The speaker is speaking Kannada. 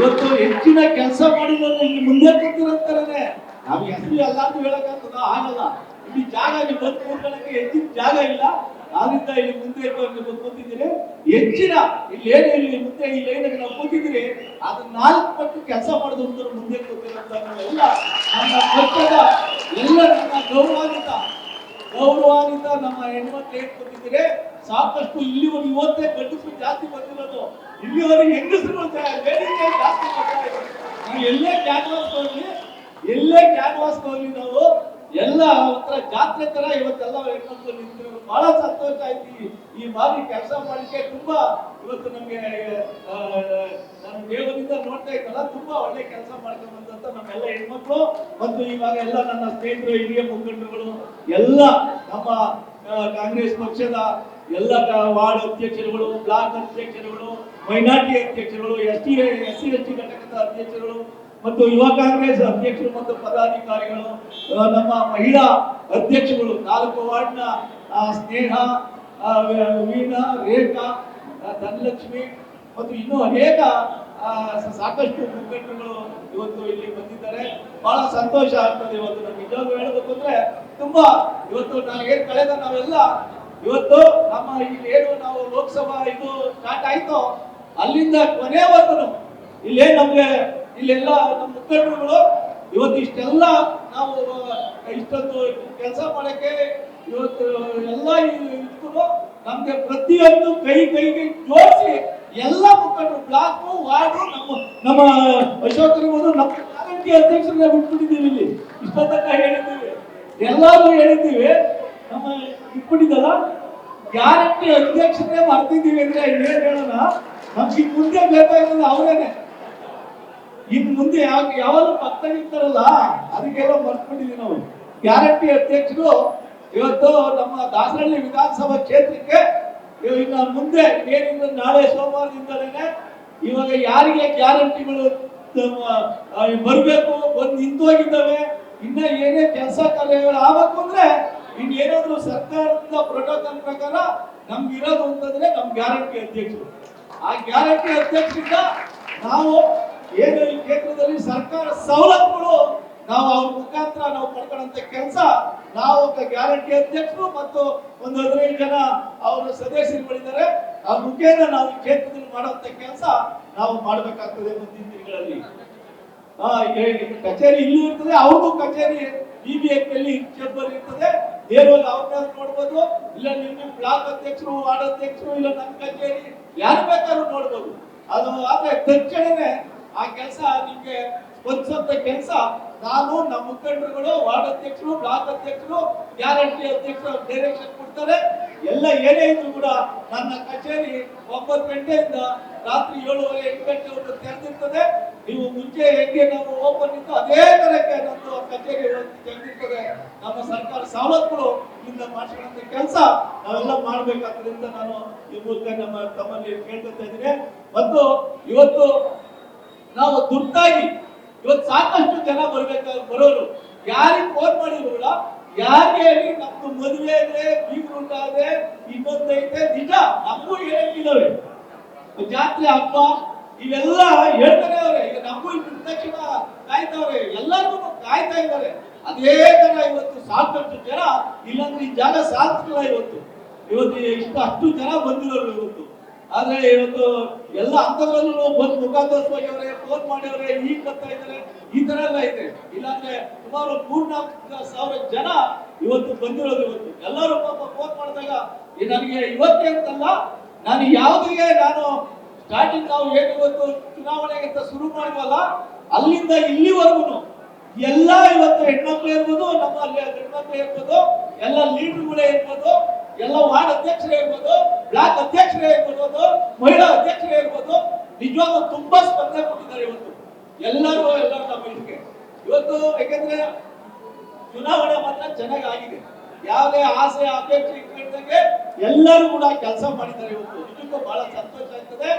ಇವತ್ತು ಹೆಚ್ಚಿನ ಕೆಲಸ ಮಾಡುವುದನ್ನು ಇಲ್ಲಿ ಮುಂದೆ ಕೂತಿರಂತಾರೆ ನಾವು ಹೆಸರು ಎಲ್ಲಾರು ಹೇಳಕ್ಕಾಗ್ತದ? ಆಗಲ್ಲ ಇಲ್ಲಿ ಜಾಗ ಇಲ್ಲಿ ಬಂದು ಹೆಚ್ಚಿನ ಜಾಗ ಇಲ್ಲ. ಆದ್ರಿಂದ ಇಲ್ಲಿ ಮುಂದೆ ಇರುವಂತ ಕೂತಿದ್ದೀರಿ. ಹೆಚ್ಚಿನ ಇಲ್ಲಿ ಏನು ಇಲ್ಲಿ ಮುಂದೆ ಈ ಲೈನಲ್ಲಿ ನಾವು ಕೂತಿದ್ದೀರಿ. ಅದು ನಾಲ್ಕು ಪಟ್ಟು ಕೆಲಸ ಮಾಡಿದ್ರು ಮುಂದೆ ಕೂತಿರಂತ ಎಲ್ಲ ನಮ್ಮ ಪಕ್ಷದ ಎಲ್ಲ ನಮ್ಮ ಗೌರವಾನ್ವಿತ ಗೌರವಾನ್ವಿತ ನಮ್ಮ ಹೆಣ್ಮಕ್ಳು ಏನ್ ಕೊಟ್ಟಿದ್ದೀರಿ ಸಾಕಷ್ಟು ಇಲ್ಲಿವರೆಗೆ ಇವತ್ತೇ ಗಂಡಸರು ಜಾಸ್ತಿ ಬಂದಿರೋದು ಇಲ್ಲಿವರೆಗೆ ಹೆಂಗಸರು ಜಾಸ್ತಿ ಎಲ್ಲೇ ಕ್ಯಾನ್ವಾಸ್ ಎಲ್ಲೇ ಕ್ಯಾನ್ವಾಸ್ ನಾವು ಎಲ್ಲ ಒಂಥರ ಜಾತ್ರೆ ತರ ಇವತ್ತೆಲ್ಲ ಹೆಣ್ಮಕ್ಳು ನಿಂತಿರೋದು ಬಹಳ ಸಂತೋಷ ಆಯ್ತು. ಈ- ಬಾರಿ ಕೆಲಸ ಮಾಡಲಿಕ್ಕೆ ತುಂಬಾ ಇವತ್ತು ನಮ್ಗೆ ನಾನು ದೇವರಿಂದ ನೋಡ್ತಾ ಇದ್ದಲ್ಲ ತುಂಬಾ ಒಳ್ಳೆ ಕೆಲಸ ಮಾಡ್ಕೊಂಡು ಬಂದಂತ ನಮ್ಮೆಲ್ಲ ಹೆಣ್ಮಕ್ಳು. ಮತ್ತು ಇವಾಗ ಎಲ್ಲ ನನ್ನ ಸ್ನೇಹಿತರು, ಹಿರಿಯ ಮುಖಂಡರುಗಳು, ಎಲ್ಲ ನಮ್ಮ ಕಾಂಗ್ರೆಸ್ ಪಕ್ಷದ ಎಲ್ಲ ವಾರ್ಡ್ ಅಧ್ಯಕ್ಷರುಗಳು, ಬ್ಲಾಕ್ ಅಧ್ಯಕ್ಷರುಗಳು, minority ಅಧ್ಯಕ್ಷರುಗಳು S T S C S T ಘಟಕದ ಅಧ್ಯಕ್ಷರುಗಳು ಮತ್ತು ಯುವ ಕಾಂಗ್ರೆಸ್ ಅಧ್ಯಕ್ಷರು ಮತ್ತು ಪದಾಧಿಕಾರಿಗಳು ನಮ್ಮ ಮಹಿಳಾ ಅಧ್ಯಕ್ಷಗಳು ನಾಲ್ಕು ವಾರ್ಡ್ನ ಸ್ನೇಹ ವೀಣಾ, ರೇಖಾ ಧನಲಕ್ಷ್ಮಿ ಮತ್ತು ಇನ್ನೂ ಅನೇಕ ಸಾಕಷ್ಟು ಮುಖಂಡರುಗಳು ಇವತ್ತು ಇಲ್ಲಿ ಬಂದಿದ್ದಾರೆ. ಬಹಳ ಸಂತೋಷ ಆಗ್ತದೆ ಇವತ್ತು ನಮ್ಗೆ. ನಿಜವಾಗ್ಲೂ ಹೇಳಬೇಕು ಅಂದ್ರೆ ತುಂಬಾ ಇವತ್ತು ನನಗೆ ಕಳೆದ ನಾವೆಲ್ಲ ಇವತ್ತು ನಮ್ಮ ಇಲ್ಲಿ ಏನು ನಾವು ಲೋಕಸಭಾ ಇದು ಸ್ಟಾರ್ಟ್ ಆಯ್ತು ಅಲ್ಲಿಂದ ಕೊನೆವರೆಗೂ ಇಲ್ಲೇ ನಮ್ಗೆ ಇಲ್ಲೆಲ್ಲ ನಮ್ಮ ಮುಖಂಡರುಗಳು, ಇವತ್ತು ಇಷ್ಟೆಲ್ಲ ನಾವು ಇಷ್ಟೊಂದು ಕೆಲಸ ಮಾಡಕ್ಕೆ ಇವತ್ತು ಎಲ್ಲ ಇದ್ರು ನಮ್ಗೆ ಪ್ರತಿಯೊಂದು ಕೈ, ಕೈಗೆ ಜೋಡಿಸಿ ಎಲ್ಲ ಮುಖಂಡರು ಬ್ಲಾಕ್, ವಾರ್ಡು, ನಮ್ಮ ನಮ್ಮ ಅಶೋಕ್ ಇರ್ಬೋದು ನಮ್ಮ ಗ್ಯಾರಂಟಿ ಅಧ್ಯಕ್ಷರನ್ನ ಬಿಟ್ಬಿಟ್ಟಿದ್ದೀವಿ ಇಲ್ಲಿ. ಇಷ್ಟ ತನಕ ಹೇಳಿದ್ದೀವಿ. ಎಲ್ಲಾರು ಹೇಳಿದ್ದೀವಿ. ನಮ್ಮ ಇಟ್ಬಿಟ್ಟಿದ್ದಲ್ಲ ಗ್ಯಾರಂಟಿ ಅಧ್ಯಕ್ಷರನ್ನೇ ಮಾಡ್ತಿದ್ದೀವಿ ಅಂದ್ರೆ ಏನ್ ಹೇಳೋಣ? ನಮ್ಗೆ ಮುಂದೆ ಬೇಕಾಗಿರೋದು ಅವರೇನೆ. ಇನ್ ಮುಂದೆ ಯಾವ ಪಕ್ಕ ಇರ್ತಾರಲ್ಲ, ಅದಕ್ಕೆಲ್ಲ ಮರ್ತ್ಬಿಟ್ಟಿದೀವಿ ನಾವು. ಗ್ಯಾರಂಟಿ ಅಧ್ಯಕ್ಷರು, ಇವತ್ತು ನಮ್ಮ ದಾಸರಳ್ಳಿ ವಿಧಾನಸಭಾ ಕ್ಷೇತ್ರಕ್ಕೆ ಇನ್ನ ಮುಂದೆ ಏನಿಲ್ಲ ನಾಳೆ ಸೋಮವಾರದಿಂದಲೇ ಇವಾಗ ಯಾರಿಗೆ ಗ್ಯಾರಂಟಿಗಳು ಬರಬೇಕು, ಬಂದು ನಿಂತೋಗಿದ್ದಾವೆ, ಇನ್ನ ಏನೇ ಕೆಲಸ ಕಾರ್ಯಗಳು ಆಗಬೇಕು ಅಂದ್ರೆ ಇನ್ ಏನಾದ್ರು ಸರ್ಕಾರದ ಪ್ರೋಟೋಕಾಲ್ ಪ್ರಕಾರ ನಮ್ಗೆ ಇರೋದು ಅಂತಂದ್ರೆ ನಮ್ ಗ್ಯಾರಂಟಿ ಅಧ್ಯಕ್ಷರು. ಆ ಗ್ಯಾರಂಟಿ ಅಧ್ಯಕ್ಷರಿಂದ ನಾವು ಏನು ಕ್ಷೇತ್ರದಲ್ಲಿ ಸರ್ಕಾರ ಸವಲತ್ತುಗಳು, ನಾವು ಅವ್ರ ಮುಖಾಂತರ ನಾವು ಪಡ್ಕೊಳ್ಳೋಂಥ ಕೆಲಸ, ನಾವು ಒಬ್ಬ ಗ್ಯಾರಂಟಿ ಅಧ್ಯಕ್ಷರು ಮತ್ತು ಒಂದು ಹದಿನೈದು ಜನ ಅವರ ಸದಸ್ಯರುಗಳಿದ್ದಾರೆ. ಆ ಮುಖೇನ ನಾವು ಕ್ಷೇತ್ರದಲ್ಲಿ ಮಾಡುವಂತ ಕೆಲಸ ನಾವು ಮಾಡಬೇಕಾಗ್ತದೆ ಮುಂದಿನ ದಿನಗಳಲ್ಲಿ. ಕಚೇರಿ ಇಲ್ಲೂ ಇರ್ತದೆ, ಅವ್ರದ್ದು ಕಚೇರಿ ಬಿ ಬಿ ಅಲ್ಲಿ ಚೇಂಬರ್ ಇರ್ತದೆ. ನೇರವಾಗಿ ಅವ್ರನ್ನ ನೋಡ್ಬೋದು, ಇಲ್ಲ ನಿಮ್ಮ ಬ್ಲಾಕ್ ಅಧ್ಯಕ್ಷರು, ವಾರ್ಡ್ ಅಧ್ಯಕ್ಷರು, ಇಲ್ಲ ನನ್ನ ಕಚೇರಿ, ಯಾರು ಬೇಕಾದ್ರೂ ನೋಡ್ಬೋದು. ಅದು ಆದ್ರೆ ತಕ್ಷಣನೇ ಆ ಕೆಲಸ ನಿಮ್ಗೆ ಸ್ಪಂದಿಸುವಂತ ಕೆಲಸ, ನಾನು ನಮ್ಮ ಮುಖಂಡರುಗಳು, ವಾರ್ಡ್ ಅಧ್ಯಕ್ಷರು, ಬ್ಲಾಕ್ ಅಧ್ಯಕ್ಷರು, ಗ್ಯಾರಂಟಿ ಅಧ್ಯಕ್ಷರು, ಡೈರೆಕ್ಷನ್ ಕೊಡ್ತಾರೆ. ಎಲ್ಲ ಏನೇ ಇದ್ರು ಕೂಡ ನನ್ನ ಕಚೇರಿ ಒಂಬತ್ತು ಗಂಟೆಯಿಂದ ರಾತ್ರಿ ಏಳುವರೆ ಎಂಟು ಗಂಟೆವರೆಗೂ ತೆರೆದಿರ್ತದೆ ನೀವು ಮುಂಚೆ ಹೆಂಗೆ ನಾವು ಓಪನ್ ಇತ್ತು ಅದೇ ತರಕ್ಕೆ ನಮ್ಮದು ಕಚೇರಿ ತೆಗೆದಿರ್ತದೆ. ನಮ್ಮ ಸರ್ಕಾರ ಸವಲತ್ತುಗಳು ಇಂದ ಮಾಡಿಸ್ಕೊಳ್ಳೋ ಕೆಲಸ ನಾವೆಲ್ಲ ಮಾಡ್ಬೇಕಾದ್ರಿಂದ ನಾನು ಈ ಮೂಲಕ ನಮ್ಮ ತಮ್ಮಲ್ಲಿ ಕೇಳ್ಕೊತಾ ಇದ್ದೀನಿ. ಮತ್ತು ಇವತ್ತು ನಾವು ದುಡ್ಡಾಗಿ ಇವತ್ತು ಸಾಕಷ್ಟು ಜನ ಬರಬೇಕಾದ್ರೆ ಬರೋರು. ಯಾರಿಗೆ ಫೋನ್ ಮಾಡಿದ್ರು ಕೂಡ, ಯಾರಿಗೆ ಹೇಳಿ, ನಮ್ದು ಮದುವೆ ಇದೆ ಬೀಗ್ರುಂಟ ಇದೆ ಇನ್ನೊಂದೈತೆ ನಿಜ, ನಮಗೂ ಹೇಳಿದ್ದಾವೆ ಜಾತ್ರೆ ಹಬ್ಬ, ಇವೆಲ್ಲ ಹೇಳ್ತಾರೆ ಅವ್ರೆ. ಈಗ ನಮಗೂ ತಕ್ಷಣ ಕಾಯ್ತಾವ್ರೆ. ಎಲ್ಲರಿಗೂ ಕಾಯ್ತಾ ಇದ್ದಾರೆ. ಅದೇ ತರ ಇವತ್ತು ಸಾಕಷ್ಟು ಜನ ಇಲ್ಲಾಂದ್ರೆ ಈ ಜಾಗ ಸಾಧಿಸಲ್ಲ ಇವತ್ತು. ಇವತ್ತು ಇಷ್ಟು ಅಷ್ಟು ಜನ ಬಂದಿರೋರು ಇವತ್ತು. ಆದ್ರೆ ಇವತ್ತು ಎಲ್ಲ ಹಂತಗಳಲ್ಲೂ ಬಂದು ಮುಖ ತೋರಿಸ್ಬೇಕವ್ರೆ ಫೋನ್ ಮಾಡಿದ್ರೆ ಈಗ ಬರ್ತಾ ಇದ್ದಾರೆ ಈ ತರ ಎಲ್ಲ ಐತೆ. ಇಲ್ಲಾಂದ್ರೆ ಸುಮಾರು ಮೂರ್ನಾಲ್ಕು ಸಾವಿರ ಜನ ಇವತ್ತು ಬಂದಿರೋದು ಇವತ್ತು. ಎಲ್ಲರೂ ಪಾಪ ಫೋನ್ ಮಾಡಿದಾಗ ನನಗೆ ಇವತ್ತೇ ಅಂತಲ್ಲ, ನಾನು ಯಾವುದಿಗೆ ನಾನು ಸ್ಟಾರ್ಟಿಂಗ್ ನಾವು ಏನು ಇವತ್ತು ಚುನಾವಣೆಗೆ ಅಂತ ಶುರು ಮಾಡಿವಲ್ಲ, ಅಲ್ಲಿಂದ ಇಲ್ಲಿವರೆಗೂ ಎಲ್ಲ ಇವತ್ತು ಹೆಣ್ಮಕ್ಳು ಇರ್ಬೋದು, ನಮ್ಮ ಹೆಣ್ಮಕ್ಳು ಇರ್ಬೋದು, ಎಲ್ಲ ಲೀಡರ್ಗಳೇ ಇರ್ಬೋದು ಎಲ್ಲ ವಾರ್ಡ್ ಅಧ್ಯಕ್ಷರೇ ಇರ್ಬೋದು, ಬ್ಲಾಕ್ ಅಧ್ಯಕ್ಷರೇ ಇರ್ಬೋದು, ಮಹಿಳಾ ಅಧ್ಯಕ್ಷರೇ ಇರ್ಬೋದು, ನಿಜವಾಗ್ಲೂ ತುಂಬಾ ಸ್ಪರ್ಧೆ ಕೊಟ್ಟಿದ್ದಾರೆ ಇವತ್ತು. ಎಲ್ಲರೂ ಎಲ್ಲರೂ ನಮ್ಮ ಇದಕ್ಕೆ ಇವತ್ತು ಯಾಕಂದ್ರೆ ಚುನಾವಣೆ ಮಾತ್ರ ಚೆನ್ನಾಗಿ ಆಗಿದೆ. ಯಾವುದೇ ಆಸೆ, ಅಪೇಕ್ಷೆ ಇಟ್ಕೊಂಡಂಗೆ ಎಲ್ಲರೂ ಕೂಡ ಕೆಲಸ ಮಾಡಿದ್ದಾರೆ ಇವತ್ತು. ನಿಜಕ್ಕೂ ಬಹಳ ಸಂತೋಷ ಆಗ್ತದೆ.